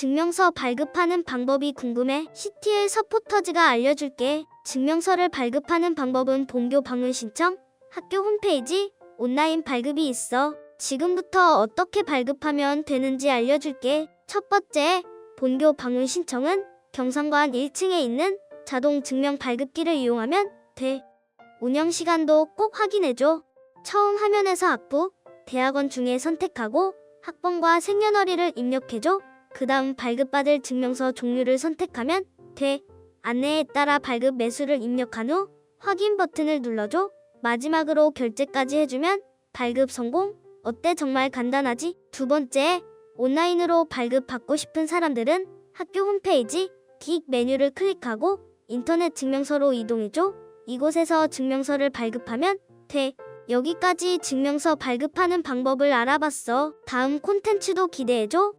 증명서 발급하는 방법이 궁금해? CTL 서포터즈가 알려줄게. 증명서를 발급하는 방법은 본교 방문 신청, 학교 홈페이지, 온라인 발급이 있어. 지금부터 어떻게 발급하면 되는지 알려줄게. 첫 번째, 본교 방문 신청은 경상관 1층에 있는 자동 증명 발급기를 이용하면 돼. 운영 시간도 꼭 확인해줘. 처음 화면에서 학부, 대학원 중에 선택하고 학번과 생년월일을 입력해줘. 그 다음 발급받을 증명서 종류를 선택하면 돼. 안내에 따라 발급 매수를 입력한 후 확인 버튼을 눌러줘. 마지막으로 결제까지 해주면 발급 성공. 어때 정말 간단하지? 두 번째, 온라인으로 발급 받고 싶은 사람들은 학교 홈페이지 기익 메뉴를 클릭하고 인터넷 증명서로 이동해줘. 이곳에서 증명서를 발급하면 돼. 여기까지 증명서 발급하는 방법을 알아봤어. 다음 콘텐츠도 기대해줘.